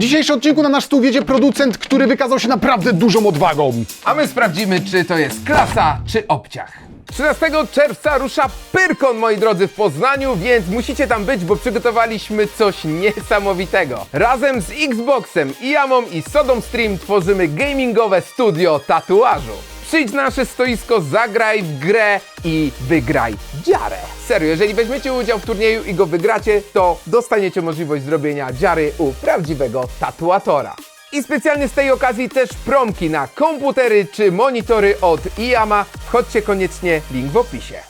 W dzisiejszym odcinku na nasz stół wiedzie producent, który wykazał się naprawdę dużą odwagą. A my sprawdzimy, czy to jest klasa, czy obciach. 13 czerwca rusza Pyrkon, moi drodzy, w Poznaniu, więc musicie tam być, bo przygotowaliśmy coś niesamowitego. Razem z Xboxem, Iamą i Sodom Stream tworzymy gamingowe studio tatuażu. Przyjdź na nasze stoisko, zagraj w grę i wygraj dziarę. Serio, jeżeli weźmiecie udział w turnieju i go wygracie, to dostaniecie możliwość zrobienia dziary u prawdziwego tatuatora. I specjalnie z tej okazji też promki na komputery czy monitory od Iama. Wchodźcie koniecznie, link w opisie.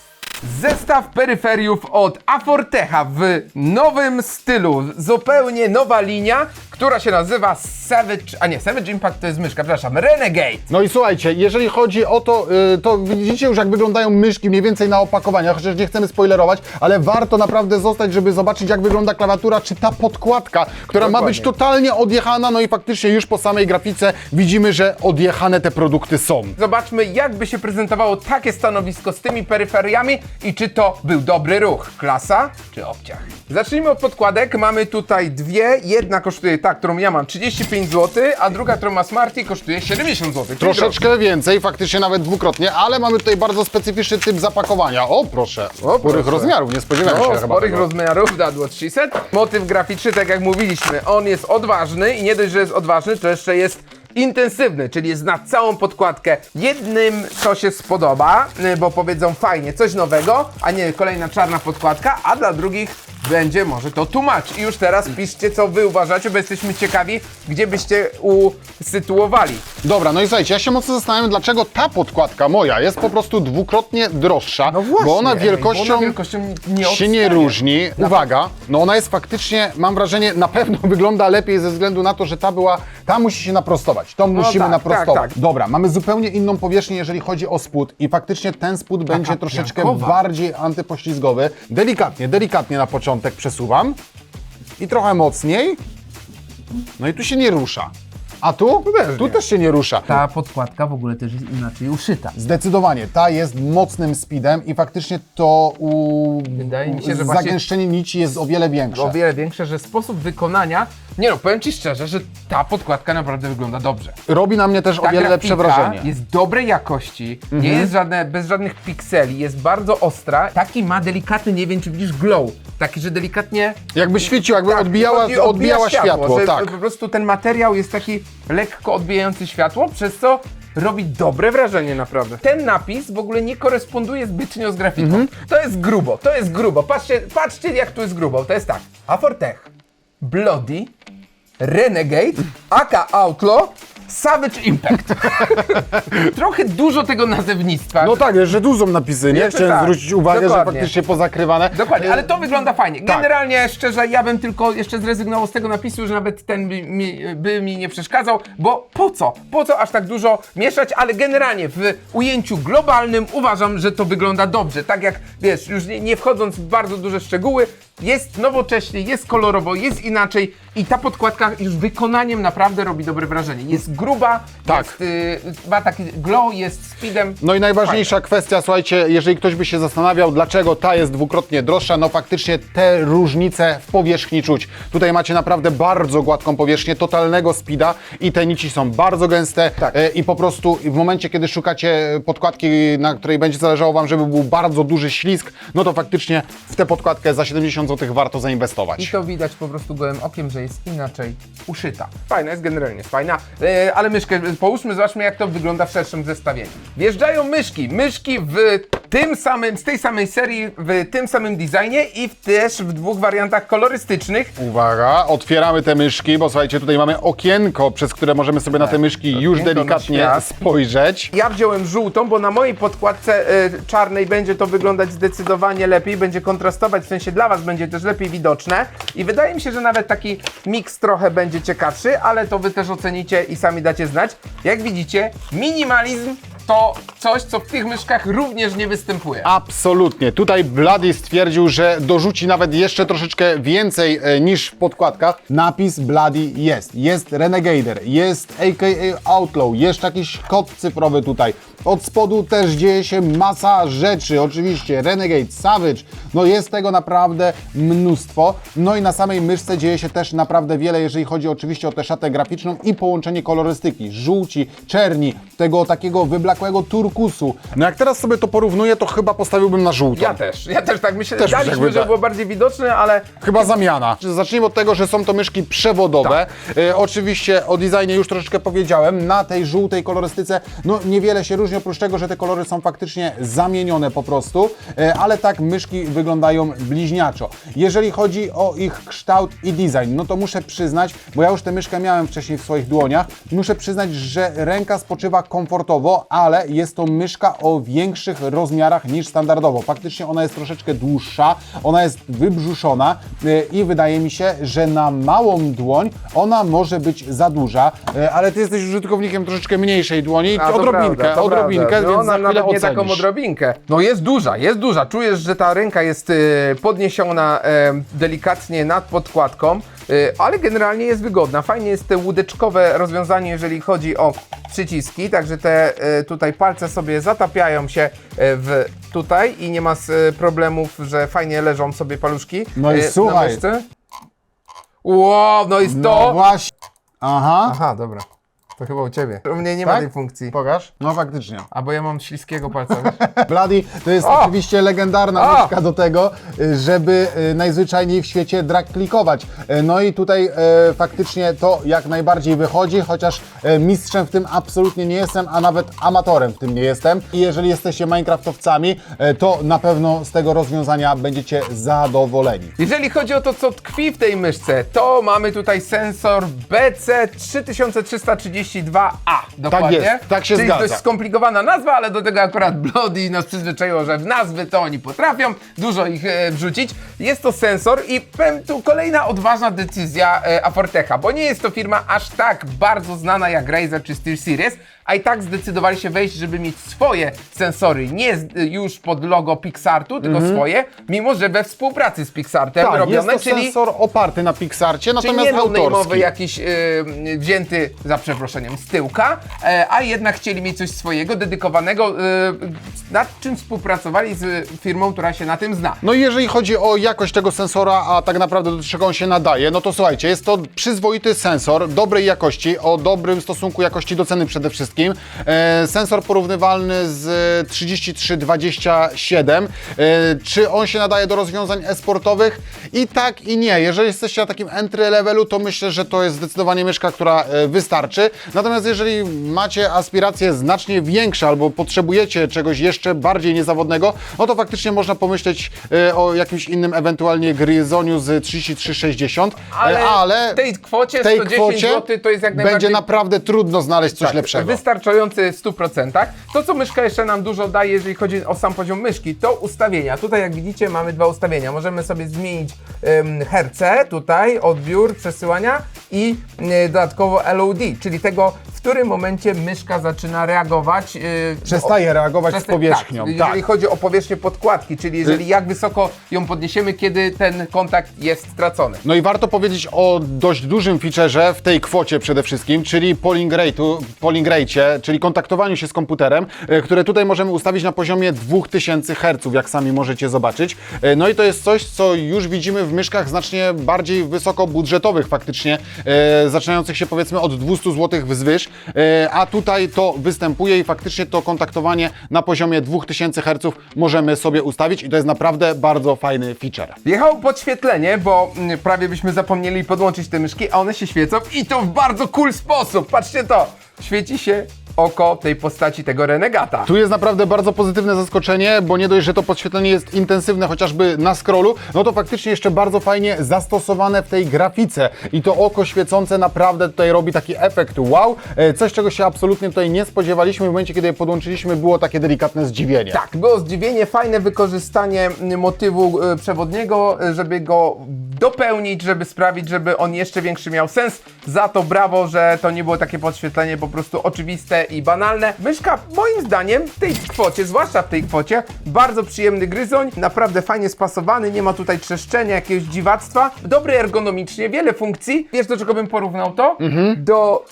Zestaw peryferiów od Afortecha w nowym stylu. Zupełnie nowa linia, która się nazywa Savage... A nie, Savage Impact to jest myszka, przepraszam, Renegade. No i słuchajcie, jeżeli chodzi o to, y, to widzicie już jak wyglądają myszki mniej więcej na opakowaniach, chociaż nie chcemy spoilerować, ale warto naprawdę zostać, żeby zobaczyć jak wygląda klawiatura, czy ta podkładka, która ma być Dokładnie. totalnie odjechana, no i faktycznie już po samej grafice widzimy, że odjechane te produkty są. Zobaczmy, jakby się prezentowało takie stanowisko z tymi peryferiami i czy to był dobry ruch. Klasa czy obciach? Zacznijmy od podkładek. Mamy tutaj dwie. Jedna kosztuje ta, którą ja mam 35 zł, a druga, którą ma Smarty kosztuje 70 zł. Troszeczkę więcej, faktycznie nawet dwukrotnie, ale mamy tutaj bardzo specyficzny typ zapakowania. O proszę, O, sporych proszę. rozmiarów, nie spodziewałem się No, chyba sporych rozmiarów, dadło 300. Motyw graficzny, tak jak mówiliśmy, on jest odważny i nie dość, że jest odważny, to jeszcze jest intensywny, czyli jest na całą podkładkę. Jednym to się spodoba, y, bo powiedzą fajnie, coś nowego, a nie kolejna czarna podkładka, a dla drugich będzie może to tłumacz. I już teraz piszcie, co wy uważacie, bo jesteśmy ciekawi, gdzie byście usytuowali. Dobra, no i słuchajcie, ja się mocno zastanawiam, dlaczego ta podkładka moja jest po prostu dwukrotnie droższa, bo ona wielkością, bo ona wielkością nie się nie różni. Uwaga, no ona jest faktycznie, mam wrażenie, na pewno wygląda lepiej ze względu na to, że ta była, ta musi się naprostować, tą musimy tak, naprostować. tak, tak. Dobra, mamy zupełnie inną powierzchnię, jeżeli chodzi o spód i faktycznie ten spód będzie troszeczkę piankowa. bardziej antypoślizgowy. Delikatnie, delikatnie na początek przesuwam i trochę mocniej. No i tu się nie rusza. A tu? też tu nie. też się nie rusza. Ta podkładka w ogóle też jest inaczej uszyta. Zdecydowanie, ta jest mocnym speedem i faktycznie to u... Wydaje mi się, że właśnie- zagęszczenie nici jest o wiele większe. o wiele większe, że sposób wykonania. Nie no, powiem ci szczerze, że ta podkładka naprawdę wygląda dobrze. Robi na mnie też o Ta wiele lepsze grafika wrażenie. Mhm. jest dobrej jakości, nie jest żadne, bez żadnych pikseli, jest bardzo ostra. Taki ma delikatny, nie wiem czy widzisz, glow. Taki, że delikatnie Jakby świecił, jakby tak, odbijała, odbi- odbija odbijała światło, że tak. Po prostu ten materiał jest taki lekko odbijający światło, przez co robi dobre wrażenie naprawdę. Ten napis w ogóle nie koresponduje zbytnio z grafiką. Mhm. To jest grubo, to jest grubo. Patrzcie, patrzcie jak tu jest grubo. To jest tak. Afortech, Bloody, Renegade, AK Outlaw, Savage Impact. Trochę dużo tego nazewnictwa. No tak, że są napisy, nie? Jeszcze Chciałem tak, zwrócić uwagę, że dokładnie. faktycznie pozakrywane. Dokładnie, ale to wygląda fajnie. tak. Generalnie, szczerze, ja bym tylko jeszcze zrezygnował z tego napisu, że nawet ten by mi, by mi nie przeszkadzał, bo po co? Po co aż tak dużo mieszać? Ale generalnie w ujęciu globalnym uważam, że to wygląda dobrze. Tak jak, wiesz, już nie, nie wchodząc w bardzo duże szczegóły, jest nowocześnie, jest kolorowo, jest inaczej i ta podkładka już wykonaniem naprawdę robi dobre wrażenie. Jest gruba, Tak. jest, y, ma taki glow, jest speedem. No i najważniejsza kwestia, słuchajcie, jeżeli ktoś by się zastanawiał, dlaczego ta jest dwukrotnie droższa, no faktycznie te różnice w powierzchni czuć. Tutaj macie naprawdę bardzo gładką powierzchnię, totalnego speeda i te nici są bardzo gęste Tak. e, i po prostu w momencie, kiedy szukacie podkładki, na której będzie zależało Wam, żeby był bardzo duży ślizg, no to faktycznie w tę podkładkę za 70 zł warto I zainwestować. to widać po prostu gołym okiem, że jest inaczej uszyta. Fajna jest generalnie, jest fajna, e, ale myszkę połóżmy, zobaczmy jak to wygląda w szerszym zestawieniu. Wjeżdżają myszki, myszki w tym samym, z tej samej serii, w tym samym designie i w, też w dwóch wariantach kolorystycznych. Uwaga, otwieramy te myszki, bo słuchajcie, tutaj mamy okienko, przez które możemy sobie na te myszki już Tak, okienko na delikatnie świat. spojrzeć. Ja wziąłem żółtą, bo na mojej podkładce e, czarnej będzie to wyglądać zdecydowanie lepiej, będzie kontrastować, w sensie dla Was będzie też lepiej widoczne i wydaje mi się, że nawet taki miks trochę będzie ciekawszy, ale to Wy też ocenicie i sami dacie znać. Jak widzicie, minimalizm to coś, co w tych myszkach również nie występuje. Absolutnie. Tutaj Bloody stwierdził, że dorzuci nawet jeszcze troszeczkę więcej e, niż w podkładkach. Napis Bloody jest. Jest Renegader, jest AKA Outlaw, jest jakiś kod cyfrowy tutaj. Od spodu też dzieje się masa rzeczy, oczywiście Renegade, Savage, no jest tego naprawdę mnóstwo. No i na samej myszce dzieje się też naprawdę wiele, jeżeli chodzi oczywiście o tę szatę graficzną i połączenie kolorystyki, żółci, czerni, tego takiego wyblakłego turkusu. No jak teraz sobie to porównuję, to chyba postawiłbym na żółto. Ja też, ja też tak myślę. Też Daliśmy, jakby żeby tak. było bardziej widoczne, ale Chyba zamiana. Zacznijmy od tego, że są to myszki przewodowe. E, oczywiście o designie już troszeczkę powiedziałem. Na tej żółtej kolorystyce no niewiele się różni, oprócz tego, że te kolory są faktycznie zamienione po prostu, e, ale tak myszki wyglądają bliźniaczo. Jeżeli chodzi o ich kształt i design, no to muszę przyznać, bo ja już tę myszkę miałem wcześniej w swoich dłoniach, muszę przyznać, że ręka spoczywa komfortowo, ale jest to myszka o większych rozmiarach niż standardowo. Faktycznie ona jest troszeczkę dłuższa, ona jest wybrzuszona e, i wydaje mi się, że na małą dłoń ona może być za duża, e, ale ty jesteś użytkownikiem troszeczkę mniejszej dłoni, A, odrobinkę, prawda, to odrobinkę, więc no, chwilę nawet nie taką odrobinkę. No jest duża, jest duża. Czujesz, że ta ręka jest y, podniesiona delikatnie nad podkładką, y, ale generalnie jest wygodna. Fajnie jest te łódeczkowe rozwiązanie, jeżeli chodzi o przyciski, także te y, tutaj palce sobie zatapiają się y, w tutaj i nie ma y, problemów, że fajnie leżą sobie paluszki No i y, na słuchaj. myszce. Wow, no No to... właśnie. Aha. Aha, dobra. To chyba u Ciebie. U mnie nie ma Tak? tej funkcji. Pokaż. No faktycznie. A bo ja mam śliskiego palca. wiesz? Bloody to jest O! oczywiście legendarna O! myszka do tego, y, żeby y, najzwyczajniej w świecie drag klikować. Y, No i tutaj y, faktycznie to jak najbardziej wychodzi, chociaż mistrzem w tym absolutnie nie jestem, a nawet amatorem w tym nie jestem. I jeżeli jesteście Minecraftowcami, to na pewno z tego rozwiązania będziecie zadowoleni. Jeżeli chodzi o to, co tkwi w tej myszce, to mamy tutaj sensor BC3332A. Dokładnie. jest, tak się Czyli zgadza. dość skomplikowana nazwa, ale do tego akurat Bloody nas przyzwyczaiło, że w nazwy to oni potrafią dużo ich e, wrzucić. Jest to sensor i powiem tu kolejna odważna decyzja e, Afortecha, bo nie jest to firma aż tak bardzo znana jak Razer czy SteelSeries, a i tak zdecydowali się wejść, żeby mieć swoje sensory, nie z, już pod logo Pixartu, tylko swoje, mimo że we współpracy z Pixartem Mhm. Tak, robione, jest to czyli sensor oparty na Pixarcie, Czyli natomiast nie no-name'owy autorski. jakiś y, wzięty, za przeproszeniem, z tyłka, e, a jednak chcieli mieć coś swojego, dedykowanego, y, nad czym współpracowali z firmą, która się na tym zna. No i jeżeli chodzi o jakość tego sensora, a tak naprawdę do czego on się nadaje, no to słuchajcie, jest to przyzwoity sensor dobrej jakości, o dobrym stosunku jakości do ceny przede wszystkim. E, sensor porównywalny z 3327. E, czy on się nadaje do rozwiązań e-sportowych? I tak i nie. Jeżeli jesteście na takim entry levelu, to myślę, że to jest zdecydowanie myszka, która e, wystarczy. Natomiast jeżeli macie aspiracje znacznie większe albo potrzebujecie czegoś jeszcze bardziej niezawodnego, no to faktycznie można pomyśleć e, o jakimś innym, ewentualnie Gryzoniu z 3360, Ale, e, ale w tej kwocie w tej 110 kwocie zł to jest jak będzie najbardziej naprawdę trudno znaleźć coś Tak, lepszego. Wystarczający w 100%. To, co myszka jeszcze nam dużo daje, jeżeli chodzi o sam poziom myszki, to ustawienia. Tutaj, jak widzicie, mamy dwa ustawienia. Możemy sobie zmienić um, herce, tutaj odbiór, przesyłania i y, dodatkowo LOD, czyli tego, w którym momencie myszka zaczyna reagować. y, Przestaje reagować z powierzchnią. Tak, Tak. jeżeli chodzi o powierzchnię podkładki, czyli jeżeli jak wysoko ją podniesiemy, kiedy ten kontakt jest stracony. No i warto powiedzieć o dość dużym featureze w tej kwocie przede wszystkim, czyli polling rate'u, polling rate'cie, czyli kontaktowaniu się z komputerem, e, które tutaj możemy ustawić na poziomie 2000 Hz, jak sami możecie zobaczyć. E, No i to jest coś, co już widzimy w myszkach znacznie bardziej wysokobudżetowych faktycznie, zaczynających się powiedzmy od 200 zł wzwyż, e, a tutaj to występuje i faktycznie to kontaktowanie na poziomie 2000 Hz możemy sobie ustawić i to jest naprawdę bardzo fajny feature. Wjechało podświetlenie, bo mm, prawie byśmy zapomnieli podłączyć te myszki, a one się świecą i to w bardzo cool sposób. Patrzcie to! Świeci się oko tej postaci, tego renegata. Tu jest naprawdę bardzo pozytywne zaskoczenie, bo nie dość, że to podświetlenie jest intensywne chociażby na scrollu, no to faktycznie jeszcze bardzo fajnie zastosowane w tej grafice i to oko świecące naprawdę tutaj robi taki efekt wow, E, coś czego się absolutnie tutaj nie spodziewaliśmy, w momencie kiedy je podłączyliśmy było takie delikatne zdziwienie. Tak, było zdziwienie, fajne wykorzystanie motywu y, przewodniego, y, żeby go dopełnić, żeby sprawić, żeby on jeszcze większy miał sens. Za to brawo, że to nie było takie podświetlenie po prostu oczywiste i banalne. Myszka moim zdaniem w tej kwocie, zwłaszcza w tej kwocie, bardzo przyjemny gryzoń, naprawdę fajnie spasowany, nie ma tutaj trzeszczenia, jakiegoś dziwactwa, dobry ergonomicznie, wiele funkcji. Wiesz do czego bym porównał to? Do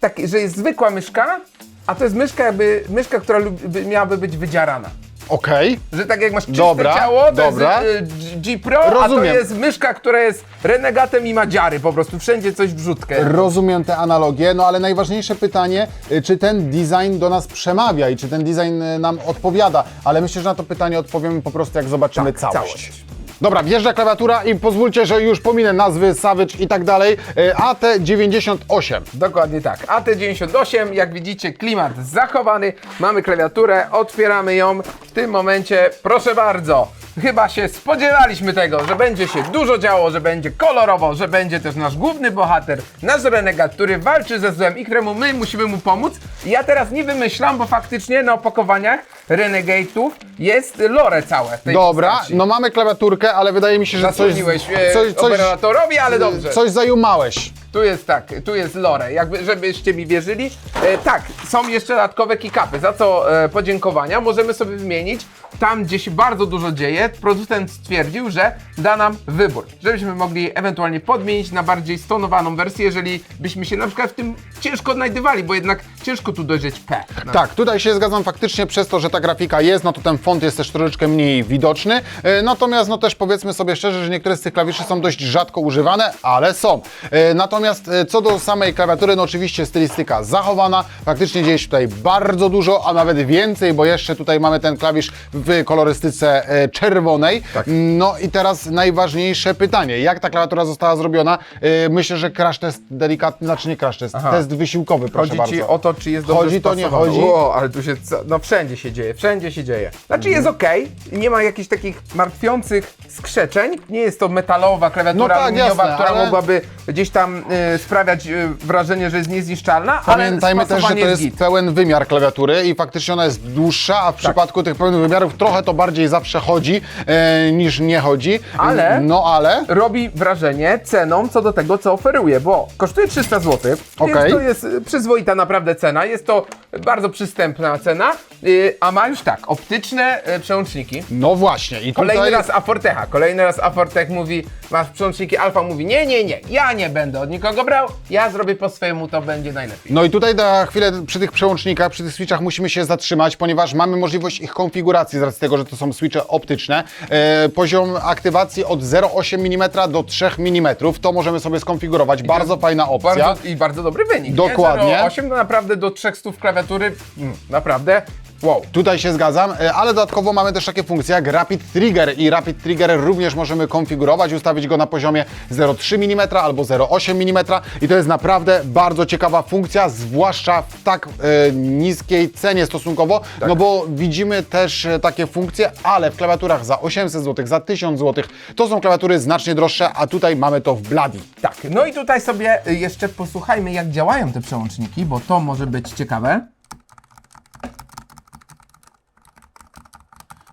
takiej, że jest zwykła myszka, a to jest myszka jakby, myszka, która miałaby być wydzierana. Okej. Że tak jak masz czyste Dobra, ciało, to dobra. jest y, G Pro, a to Rozumiem. jest myszka, która jest renegatem i ma dziary po prostu, wszędzie coś wrzutkę. Rozumiem te analogie, no ale najważniejsze pytanie, y, czy ten design do nas przemawia i czy ten design y, nam odpowiada, ale myślę, że na to pytanie odpowiemy po prostu jak zobaczymy Tak, całość. Dobra, wjeżdża klawiatura i pozwólcie, że już pominę nazwy Savage i tak dalej. Y, AT98. Dokładnie tak. AT98, jak widzicie, klimat zachowany. Mamy klawiaturę, otwieramy ją. W tym momencie, proszę bardzo, chyba się spodziewaliśmy tego, że będzie się dużo działo, że będzie kolorowo, że będzie też nasz główny bohater, nasz renegat, który walczy ze złem i któremu my musimy mu pomóc. Ja teraz nie wymyślam, bo faktycznie na opakowaniach Renegate'ów jest lore całe. w tej Dobra, postaci. no mamy klawiaturkę, ale wydaje mi się, że coś, Zasłoniłeś e, coś, coś, operatorowi, ale dobrze. coś zajumałeś. Tu jest tak, tu jest lore, jakby, żebyście mi wierzyli. E, tak, są jeszcze dodatkowe kickupy, za co e, podziękowania możemy sobie wymienić. Tam, gdzie się bardzo dużo dzieje, producent stwierdził, że da nam wybór, żebyśmy mogli ewentualnie podmienić na bardziej stonowaną wersję, jeżeli byśmy się na przykład w tym ciężko odnajdywali, bo jednak ciężko tu dojrzeć P. No. Tak, tutaj się zgadzam faktycznie przez to, że ta grafika jest, no to ten font jest też troszeczkę mniej widoczny. E, Natomiast no też powiedzmy sobie szczerze, że niektóre z tych klawiszy są dość rzadko używane, ale są. E, Natomiast e, co do samej klawiatury, no oczywiście stylistyka zachowana. Faktycznie dzieje się tutaj bardzo dużo, a nawet więcej, bo jeszcze tutaj mamy ten klawisz w kolorystyce e, czerwonej. No i teraz najważniejsze pytanie, jak ta klawiatura została zrobiona? E, Myślę, że crash test delikatny, znaczy nie crash test, test wysiłkowy, proszę Chodzi bardzo. ci o to, czy jest dobrze Chodzi to, nie chodzi? O, ale tu się, no wszędzie się dzieje, wszędzie się dzieje. Znaczy jest Mhm. okej, nie ma jakichś takich martwiących skrzeczeń, nie jest to metalowa klawiatura No tak, aluminiowa, jasne, która ale- mogłaby gdzieś tam y, sprawiać y, wrażenie, że jest niezniszczalna, Pamiętajmy ale też, że spasowanie to jest git. pełen wymiar klawiatury i faktycznie ona jest dłuższa, a w przypadku tych pełnych wymiarów trochę to bardziej zawsze chodzi e, niż nie chodzi. Ale- No ale... robi wrażenie ceną co do tego, co oferuje, bo kosztuje 300 zł, Okej. więc to jest y, przyzwoita naprawdę cena, jest to bardzo przystępna cena, y, a ma już tak, optyczne y, przełączniki, No właśnie i Kolejny tutaj... raz Afortecha, kolejny raz Afortech mówi, masz przełączniki Alfa, mówi nie, nie, nie, ja nie będę od nikogo brał, ja zrobię po swojemu, to będzie najlepiej. No i tutaj na chwilę przy tych przełącznikach, przy tych switchach musimy się zatrzymać, ponieważ mamy możliwość ich konfiguracji z racji tego, że to są switche optyczne. E, poziom aktywacji od 0,8 mm do 3 mm, to możemy sobie skonfigurować. Bardzo fajna opcja. Bardzo, I bardzo dobry wynik. Dokładnie. 8 to naprawdę do 300 klawiatury, mm, naprawdę, wow. Tutaj się zgadzam, e, ale dodatkowo mamy też takie funkcje jak Rapid Trigger i Rapid Trigger również możemy konfigurować, ustawić go na poziomie 0,3 mm albo 0,8 mm i to jest naprawdę bardzo ciekawa funkcja, zwłaszcza w tak e, niskiej cenie stosunkowo, no bo widzimy też e, takie funkcje, ale w klawiaturach za 800 zł, za 1000 zł to są klawiatury znacznie droższe, a tutaj mamy to w Bloody. Tak, no i tutaj sobie jeszcze posłuchajmy, jak działają te przełączniki, bo to może być ciekawe.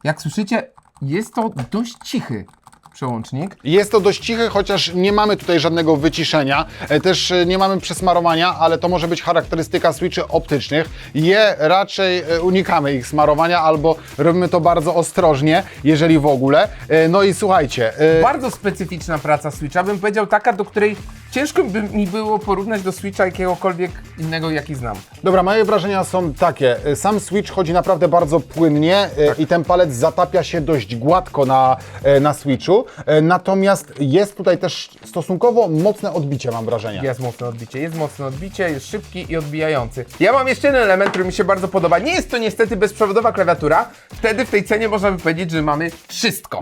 Jak słyszycie, jest to dość cichy przełącznik. Jest to dość cichy, chociaż nie mamy tutaj żadnego wyciszenia, e, też e, nie mamy przesmarowania, ale to może być charakterystyka switchy optycznych. Je raczej e, unikamy ich smarowania albo robimy to bardzo ostrożnie, jeżeli w ogóle. No i słuchajcie, Bardzo specyficzna praca Switcha, bym powiedział taka, do której ciężko by mi było porównać do Switcha jakiegokolwiek innego, jaki znam. Dobra, moje wrażenia są takie. Sam Switch chodzi naprawdę bardzo płynnie e, i ten palec zatapia się dość gładko na, na Switchu. E, Natomiast jest tutaj też stosunkowo mocne odbicie, mam wrażenie. Jest mocne odbicie, jest mocne odbicie, jest szybki i odbijający. Ja mam jeszcze jeden element, który mi się bardzo podoba. Nie jest to niestety bezprzewodowa klawiatura. Wtedy w tej cenie można by powiedzieć, że mamy wszystko.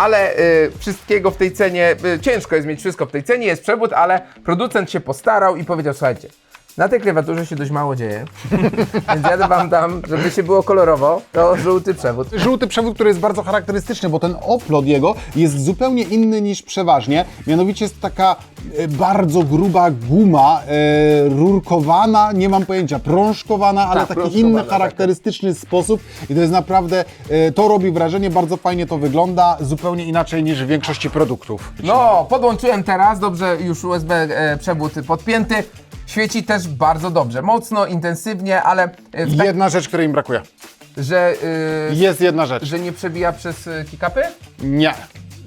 Ale y, wszystkiego w tej cenie, y, ciężko jest mieć wszystko w tej cenie, jest przewód, ale producent się postarał i powiedział, słuchajcie, na tej klawiaturze się dość mało dzieje, więc ja wam dam, żeby się było kolorowo, to żółty przewód. Żółty przewód, który jest bardzo charakterystyczny, bo ten oplot jego jest zupełnie inny niż przeważnie. Mianowicie jest taka e, bardzo gruba guma, e, rurkowana, nie mam pojęcia, prążkowana, ale taki prążkowana, inny, tak. charakterystyczny sposób. I to jest naprawdę, e, to robi wrażenie, bardzo fajnie to wygląda, zupełnie inaczej niż w większości produktów. No, podłączyłem teraz, dobrze, już USB e, przewód podpięty. Świeci też bardzo dobrze, mocno, intensywnie, ale e, w tak, Jedna rzecz, której im brakuje. że, y, Jest jedna rzecz. że nie przebija przez y, kickupy? Nie.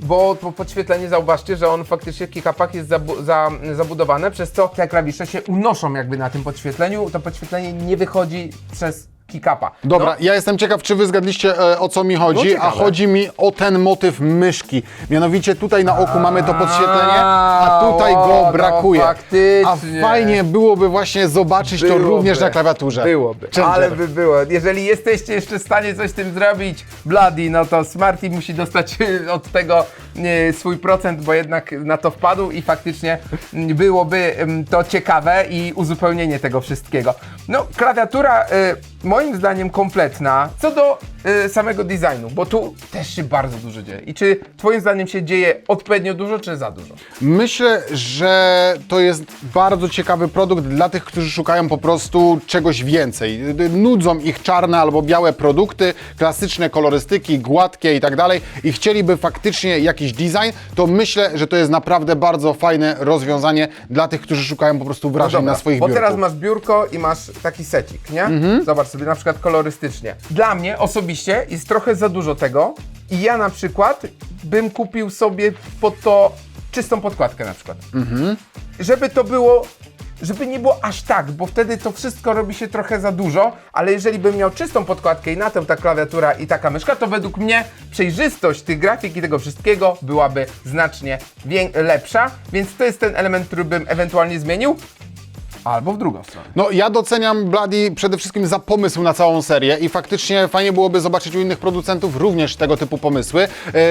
bo po podświetlenie zauważcie, że on faktycznie w kickupach jest zabu za, zabudowane, przez co te klawisze się unoszą jakby na tym podświetleniu. To podświetlenie nie wychodzi przez kickapa. Dobra, No, ja jestem ciekaw, czy wy zgadliście e, o co mi chodzi, No, a chodzi mi o ten motyw myszki. Mianowicie tutaj na oku mamy to podświetlenie, a tutaj o, go no, brakuje. a fajnie byłoby właśnie zobaczyć to również na klawiaturze. Byłoby, ale by było. Jeżeli jesteście jeszcze w stanie coś z tym zrobić, Bloody, no to Smarty musi dostać od tego swój procent, bo jednak na to wpadł i faktycznie byłoby to ciekawe i uzupełnienie tego wszystkiego. No, klawiatura e, moim zdaniem kompletna co do e, samego designu, bo tu też się bardzo dużo dzieje. I czy twoim zdaniem się dzieje odpowiednio dużo, czy za dużo? Myślę, że to jest bardzo ciekawy produkt dla tych, którzy szukają po prostu czegoś więcej. Nudzą ich czarne albo białe produkty, klasyczne kolorystyki, gładkie i tak dalej i chcieliby faktycznie jakiś design, to myślę, że to jest naprawdę bardzo fajne rozwiązanie dla tych, którzy szukają po prostu wrażeń No Dobra, na swoich Bo biurku. teraz masz biurko i masz taki secik, nie? Zobacz sobie na przykład kolorystycznie. Dla mnie osobiście jest trochę za dużo tego i ja na przykład bym kupił sobie pod to czystą podkładkę na przykład. Żeby to było, żeby nie było aż tak, bo wtedy to wszystko robi się trochę za dużo, ale jeżeli bym miał czystą podkładkę i na tym ta klawiatura i taka myszka, to według mnie przejrzystość tych grafik i tego wszystkiego byłaby znacznie lepsza, więc to jest ten element, który bym ewentualnie zmienił. Albo w drugą stronę. No ja doceniam Bloody przede wszystkim za pomysł na całą serię i faktycznie fajnie byłoby zobaczyć u innych producentów również tego typu pomysły yy,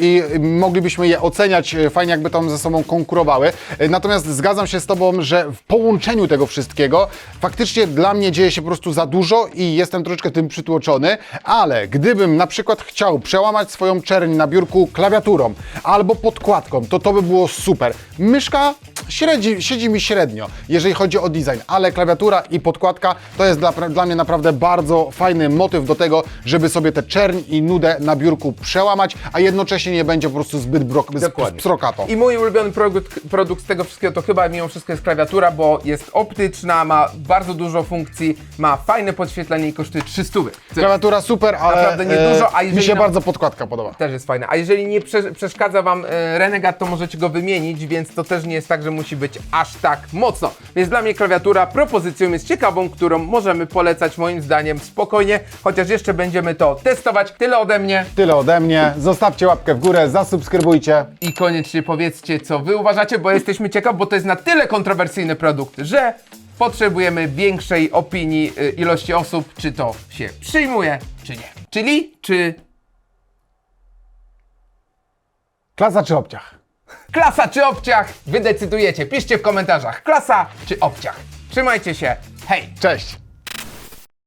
i moglibyśmy je oceniać, yy, fajnie jakby tam ze sobą konkurowały. Yy, Natomiast zgadzam się z Tobą, że w połączeniu tego wszystkiego faktycznie dla mnie dzieje się po prostu za dużo i jestem troszeczkę tym przytłoczony, ale gdybym na przykład chciał przełamać swoją czerń na biurku klawiaturą albo podkładką, to to by było super. Myszka średzi, siedzi mi średnio, jeżeli chodzi o design, ale klawiatura i podkładka to jest dla, dla mnie naprawdę bardzo fajny motyw do tego, żeby sobie tę czerń i nudę na biurku przełamać, a jednocześnie nie będzie po prostu zbyt brok, Dokładnie. I mój ulubiony produkt, produkt z tego wszystkiego to chyba mimo wszystko jest klawiatura, bo jest optyczna, ma bardzo dużo funkcji, ma fajne podświetlenie i kosztuje 300. Co Klawiatura super, ale Naprawdę niedużo, a e, mi jeżeli się nam- bardzo podkładka podoba. też jest fajne. A jeżeli nie prze, przeszkadza Wam e, Renegade, to możecie go wymienić, więc to też nie jest tak, że musi być aż tak mocno. Więc dla mnie klawiatura propozycją jest ciekawą, którą możemy polecać moim zdaniem spokojnie, chociaż jeszcze będziemy to testować. Tyle ode mnie. Tyle ode mnie. Zostawcie łapkę w górę, zasubskrybujcie. I koniecznie powiedzcie, co wy uważacie, bo jesteśmy ciekawi, bo to jest na tyle kontrowersyjny produkt, że potrzebujemy większej opinii y, ilości osób, czy to się przyjmuje, czy nie. Czyli, czy Klasa czy obciach? Klasa, czy obciach? Wy decydujecie. Piszcie w komentarzach, klasa, czy obciach. Trzymajcie się, hej! Cześć!